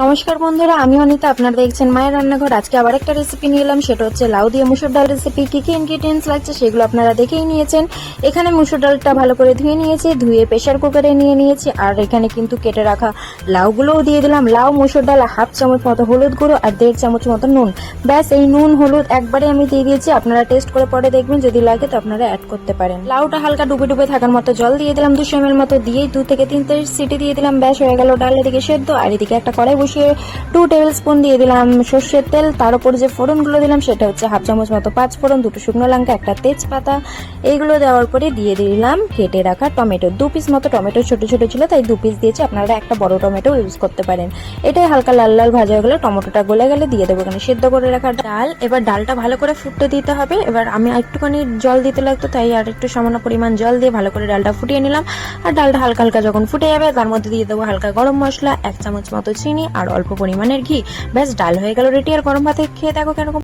নমস্কার বন্ধুরা, আমি অনিতা। আপনারা দেখছেন মায়ের রান্নাঘর। আজকে আবার একটা রেসিপি নিয়ে এলাম, সেটা হচ্ছে লাউ দিয়ে মুসুর ডাল রেসিপি কি কি ইনগ্রিডিয়েন্টস লাগছে সেগুলো আপনারা দেখেই নিয়েছেন। এখানে মুসুর ডালটা ভালো করে ধুয়ে নিয়েছি, ধুয়ে প্রেশার কুকারে নিয়ে নিয়েছি, আর এখানে কিন্তু কেটে রাখা লাউগুলোও দিয়ে দিলাম। লাউ, মুসুর ডাল, হাফ চামচ মতো হলুদ গুঁড়ো আর দেড় চামচ মতো নুন। ব্যাস, এই নুন, হলুদ একবারে আমি দিয়ে দিয়েছি। আপনারা টেস্ট করে পরে দেখবেন, যদি লাগে তো আপনারা অ্যাড করতে পারেন। লাউটা হালকা ডুবে ডুবে থাকার মতো জল দিয়ে দিলাম দুশো এম মতো। দিয়েই দু থেকে তিনটে সিটি দিয়ে দিলাম। ব্যাস, হয়ে গেল ডাল এদিকে সেদ্ধ, আর এদিকে একটা কড়াই বসিয়ে টু টেবিল স্পুন দিয়ে দিলাম সর্ষের তেল, তার উপর যে ফোড়নগুলো দিলাম সেটা হচ্ছে হাফ চামচ মতো পাঁচ ফোড়ন, দুটো শুকনো লঙ্কা, একটা তেজপাতা। এইগুলো দেওয়ার পরে দিয়ে দিলাম কেটে রাখা টমেটো। দু পিস মতো টমেটো ছোট ছোট ছিল, তাই দু পিস দিয়েছি। আপনারা একটা বড় টমেটো ইউজ করতে পারেন। এটাই হালকা লাল লাল ভাজা হয়ে গেলে টমেটোটা গলে গেলে দিয়ে দেবো এখানে সেদ্ধ করে রাখা ডাল। এবার ডালটা ভালো করে ফুটতে দিতে হবে। এবার আমি একটুখানি জল দিতে লাগতো, তাই আর একটু সামান্য পরিমাণ জল দিয়ে ভালো করে ডালটা ফুটিয়ে নিলাম। আর ডালটা হালকা হালকা যখন ফুটে যাবে, তার মধ্যে দিয়ে দেবো হালকা গরম মশলা, এক চামচ মতো চিনি আর অল্প পরিমাণের ঘি। ব্যাস, ডাল হয়ে গেল রেডি। আর গরম ভাতে খেয়ে দেখো কেরকম